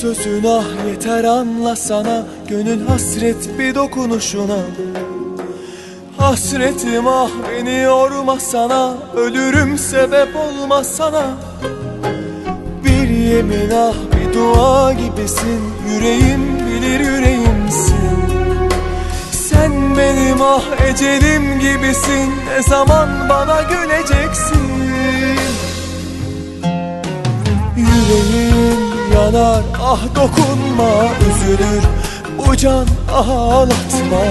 sözün ah yeter anla sana Gönül hasret bir dokunuşuna. Hasretim ah beni yorma sana Ölürüm sebep olma sana. Bir yemin ah bir dua gibisin Yüreğim bilir yüreğimsin. Sen benim ah ecelim gibisin Ne zaman bana güleceksin? Yüreğim yanar ah dokunma üzülür. Bu can ah ağlatma.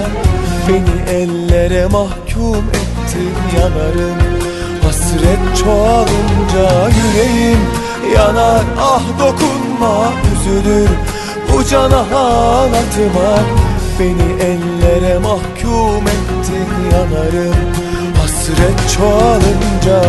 Beni ellere mahkum ettin yanarım. Hasret çoğalınca yüreğim yanar ah dokunma üzülür. Bu can ah ağlatma. Beni ellere mahkum ettin yanarım. Hasret çoğalınca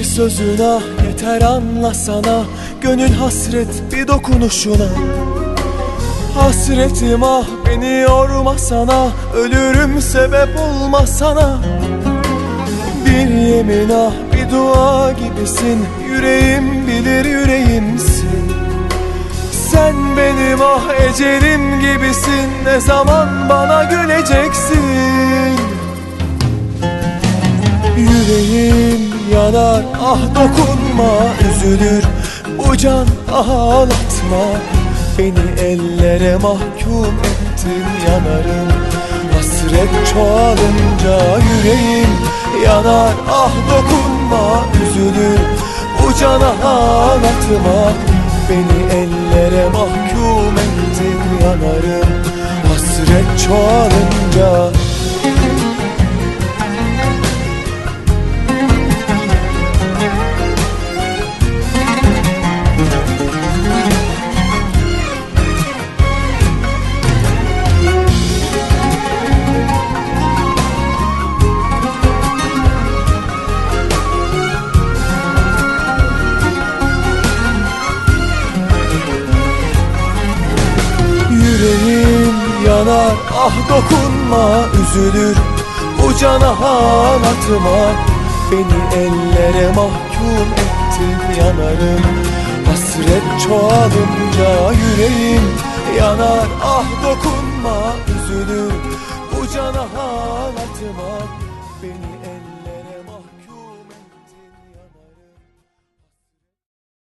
Bir sözün ah yeter anla sana. Gönül hasret bir dokunuşuna. Hasretim ah beni yorma sana. Ölürüm sebep olma sana. Bir yemin ah bir dua gibisin. Yüreğim bilir yüreğimsin. Sen benim ah ecelim gibisin. Ne zaman bana güleceksin yanar ah dokunma üzülür. Bu can ah ağlatma. Beni ellere mahkum ettin yanarım. Hasret çoğalınca yüreğim yanar. Ah dokunma üzülür. Bu can ah ağlatma. Beni ellere mahkum ettin yanarım. Hasret çoğalınca yanar ah dokunma üzülür. Bu cana ağlatma Beni ellere mahkum ettin yanarım. Hasret çoğalınca yüreğim yanar. Ah dokunma üzülür. Bu cana ağlatma Beni